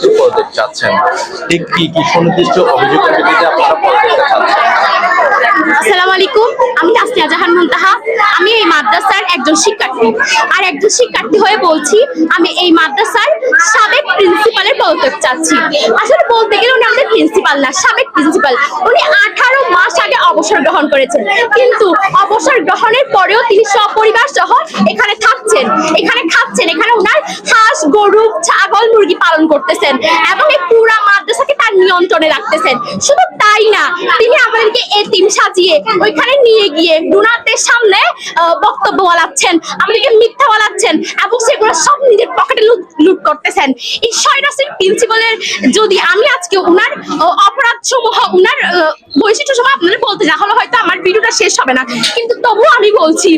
শিক্ষার্থী পদত্যাগ চাচ্ছেন। ঠিক কি কি সুনির্দিষ্ট অভিযোগের ভিত্তিতে আপনারা পদত্যাগটা চাচ্ছেন আসসালামু আলাইকুম, আমি তাসনিয়া জাহান মুনতাহা। আমি এই মাদ্রাসার একজন শিক্ষার্থী। আর একজন শিক্ষার্থী হয়ে বলছি, আমি এই মাদ্রাসার সাবেক প্রিন্সিপালের পদত্যাগ চাচ্ছি। আসলে বলতে গেলে উনি আমাদের প্রিন্সিপাল না, সাবেক প্রিন্সিপাল। উনি আঠারো অবসর গ্রহণ করেছেন। কিন্তু অবসর গ্রহণের পরেও তিনি সপরিবার সহ এখানে থাকছেন। এখানে খাচ্ছেন। এখানে ওনার হাঁস, গরু, ছাগল, মুরগি পালন করতেছেন এবং এই পুরা মাদ্রাসাকে তার নিয়ন্ত্রণে রাখতেছেন। শুধু তাই না, তিনি আমাদেরকে এতিম সাজিয়ে ওইখানে নিয়ে গিয়ে ডোনারদের সামনে বক্তব্য বলাচ্ছেন, আমাদেরকে মিথ্যা বলাচ্ছেন এবং সেগুলো সব নিজের পকেটে লুট করতেছেন। এই সয়রাসের প্রিন্সিপালের যদি আমি আজকে উনার অপরাধ সমূহ উনার বৈশিষ্ট্য সমূহ আপনাদের বলতে যা হলো ভিডিওটা শেষ হবে না। কিন্তু তবু আমি বলছি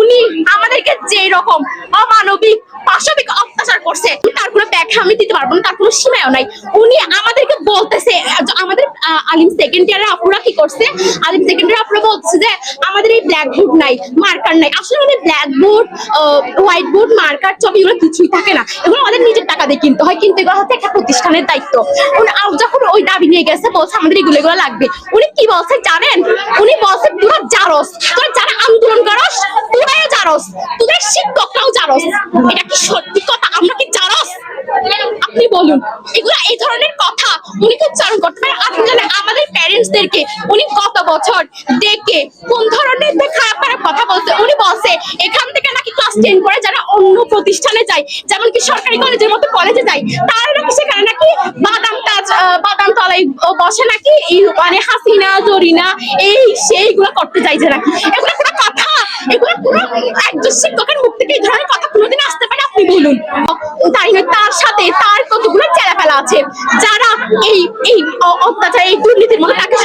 উনি আমাদেরকে যে রকম অমানবিক পাশবিক অত্যাচার করছে। তার কোনো ব্যাখ্যা আমি দিতে পারব না, তার কোনো নাই। উনি আমাদেরকে বলতেছে, আমাদের আলিম সেকেন্ড আপুরা কি করছে? আলিম সেকেন্ড আপুরা বলছে যে, আমাদের এই ব্ল্যাক বোর্ড নাই মার্কার নাই। আসলে মানে black board white board marker ছবি এগুলো কিছুই থাকে না। এগুলো আমাদের নিজের টাকা দিয়ে কিনতে হয়। কিন্তু এগুলো হচ্ছে একটা প্রতিষ্ঠানের দায়িত্ব। যখন ওই দাবি নিয়ে গেছে, বলছে আমাদের এগুলো এগুলো লাগবে। উনি কি বলছে জানেন? উনি বলছে তোরা জারস তোরা যারা আন্দোলন করস তোরাই জারস? তোদের শিক্ষকরাও জারস। এটা কি সত্যি কথা? আমরা কি জারস? আপনি বলুন। এগুলো এই ধরনের কথা উনি তো উচ্চারণ করতে আপনি জানেন, আমাদের প্যারেন্টস দেরকে উনি কত বছর ডেকে কোন ধরনের খারাপ খারাপ কথা বলছে উনি বলছে, এখান থেকে নাকি ক্লাস টেন করে যারা অন্য প্রতিষ্ঠানে যায়, যেমন কি সরকারি কলেজের মতো কলেজে যায়, তারা নাকি সেখানে নাকি বাদাম তাজ বাদাম তলায় বসে নাকি মানে হাসিনা, জরিনা, এই, সেইগুলো করতে চাইছে নাকি? এগুলো এগুলো পুরো একজন শিক্ষকের মুখ থেকে এই ধরনের কথা কোনোদিন আসতে পারে, আপনি বলুন। তাই তার সাথে তার কতগুলো আছে, যারা এই এই অত্যাচার, এই দুর্নীতির তাকে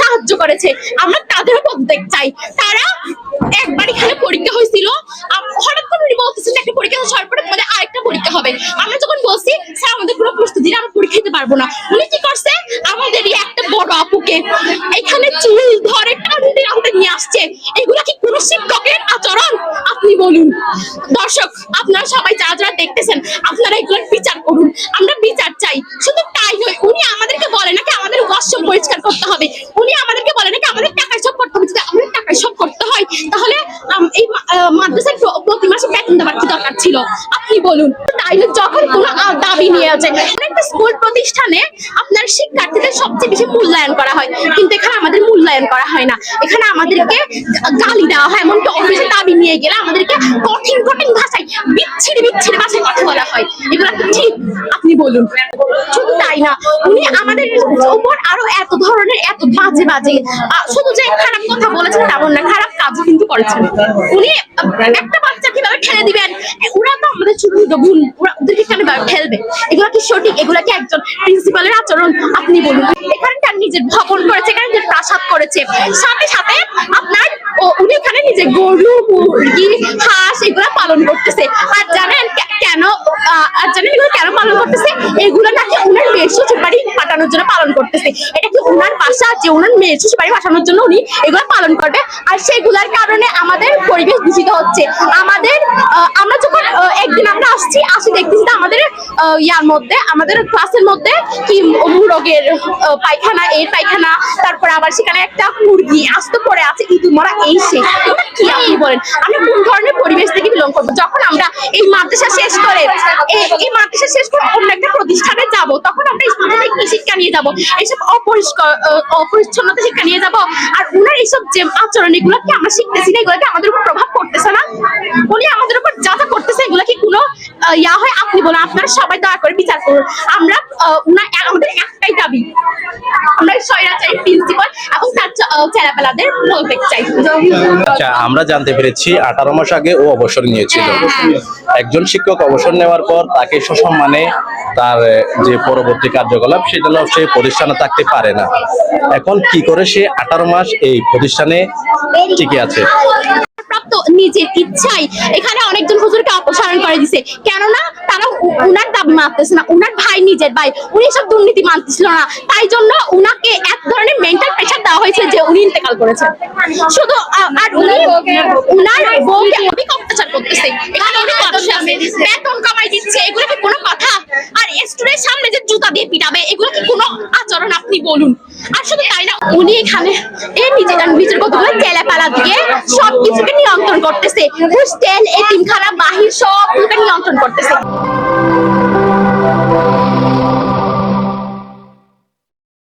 সাহায্য করেছে। আমরা তাদেরও পদত্যাগ চাই। তারা একবার এখানে পরীক্ষা হয়েছিল হঠাৎ করে উনি বলতেছেন একটা পরীক্ষা হওয়ার পরে তোমাদের আরেকটা পরীক্ষা হবে। আমরা যখন বলছি, স্যার, আমাদের কোনো প্রস্তুতি আমরা পরীক্ষা দিতে পারব না। উনি কি করছে, আমাদেরই একটা বড় আপুকে এখানে চুল ধরে টানতে টানতে নিয়ে আসছে। এগুলা কি শিক্ষকের আচরণ আপনি বলুন। দর্শক, আপনারা সবাই যা যারা দেখতেছেন, আপনারা এগুলোর বিচার করুন। আমরা বিচার চাই। শুধু তাই নয়, উনি আমাদেরকে বলে নাকি আমাদের ওয়াশরুম পরিষ্কার করতে হবে। উনি আমাদেরকে বলে নাকি আমাদের টাকায় সব করতে হবে। যদি আমাদের টাকায় সব করতে হয়, তাহলে এই মাদ্রাসার প্রতি মাসে বেতন দেওয়ার কি দরকার ছিল? আপনি বলুন। না যখন কোনো দাবি নিয়ে আছে স্কুল প্রতিষ্ঠানে আপনার শিক্ষার্থীদের সবচেয়ে বেশি মূল্যায়ন করা হয়। কিন্তু এখানে আমাদের মূল্যায়ন করা হয় না। এখানে আমাদেরকে গালি দেওয়া হয়, এমনকি অফিসে দাবি নিয়ে গেলে আমাদেরকে কঠিন কঠিন ভাষায়, বিচ্ছিরি বিচ্ছিরি ভাষায় কথা বলা হয়। এগুলো ঠিক আপনি বলুন। শুধু তাই না, উনি আমাদের উপর আরও এত ধরনের, এত বাজে বাজে শুধু যে খারাপ কথা বলেছেন তেমন না, খারাপ কাজও কিন্তু করেছেন। উনি একটা ঠেলে দিবেন। ওরা তো আমাদের ছোট ছোট বোন, ওরা ওদেরকে কেন ফেলবে এগুলো কি সঠিক? এগুলো কি একজন প্রিন্সিপালের আচরণ? আপনি বলুন। এখানে তার নিজের ভবন করেছে, এখানে নিজের প্রাসাদ করেছে। সাথে সাথে আপনার উনি এখানে নিজে গরু, মুরগি, হাঁস এগুলো পালন করতেছে। আর জানেন কেন আর জানেন এগুলো কেন পালন করতেছে? এগুলো নাকি উনার শ্বশুর বাড়ি পাঠানোর জন্য পালন করতেছে। এটা কি উনার বাসা? যে উনার মেয়ে শ্বশুর বাড়ি পাঠানোর জন্য উনি এগুলো পালন করবে। আর সেগুলোর কারণে আমাদের পরিবেশ দূষিত হচ্ছে। আমাদের আমরা যখন একদিন আমরা আসছি, আসি দেখতেছি আমাদের ইয়ার মধ্যে, আমাদের ক্লাসের মধ্যে কি মুরগের পায়খানা, এর পায়খানা, তারপরে আবার সেখানে একটা মুরগি আস্ত পরে আছে, ইঁদুর মরা, এই সে কি আপনি বলেন? আমরা কোন ধরনের পরিবেশ থেকে বিলং করব? যখন আমরা এই মাদ্রাসা শেষ করে, এই- মাদ্রাসা শেষ করে অন্য একটা প্রতিষ্ঠানে যাব, তখন আমরা স্কুল থেকে কি শিক্ষা নিয়ে যাব এইসব অপরিষ্কার অপরিচ্ছন্নতা শিক্ষা নিয়ে যাব, আর উনার এইসব যে আচরণ, এগুলো কি আমরা শিখতেছি না? এগুলো কি আমাদের উপর প্রভাব পড়তেছে না? উনি আমাদের উপর যা যা করতেছে, এগুলো কি কোনো ইয়া হয়? আপনি বলুন, আপনারা সবাই দয়া করে বিচার করুন। আমরা উনার আমাদের একটাই দাবি। আমরা সয়রা চাই প্রিন্সিপাল এবং তার চেলাপেলাদের পদত্যাগ চাই। আচ্ছা আমরা জানতে পেরেছি আঠারো মাস আগে ও অবসর নিয়েছিল। একজন শিক্ষক অবসর নেওয়ার পর তাকে সসম্মানে তার যে পরবর্তী কার্যকলাপ সেটা সে প্রতিষ্ঠানে থাকতে পারে না। এখন কি করে সে আঠারো মাস এই প্রতিষ্ঠানে টিকে আছে? নিজের ইচ্ছাই এখানে অনেকজন হুজুরকে অপসারণ করে দিছে। কেননা তারা উনার দাবি মানতেছে না। উনার ভাই নিজের ভাই। উনি সব দুর্নীতি মানতেছিল না। তাই জন্য উনাকে এক ধরনের মেন্টাল প্রেশার দেওয়া হয়েছে যে উনি ইন্তেকাল করেছেন। শুধু আর উনি উনার বউকে অত্যাচার করতেছে। এখানে অনেক মানুষ আছে। বেতন কামাই দিচ্ছে এগুলো কি কোনো কথা? আর স্টুডেন্টের সামনে যে জুতা দিয়ে পিটাবে এগুলো কি কোনো আচরণ? আপনি বলুন। আর শুধু তাই না উনি এখানে এই নিজের নিজের কতগুলো চেলাপালা দিয়ে সব কিছুকে নিয়ন্ত্রণ করতেছে। হোস্টেল এতিমখানা বাহির সব নিয়ন্ত্রণ করতেছে।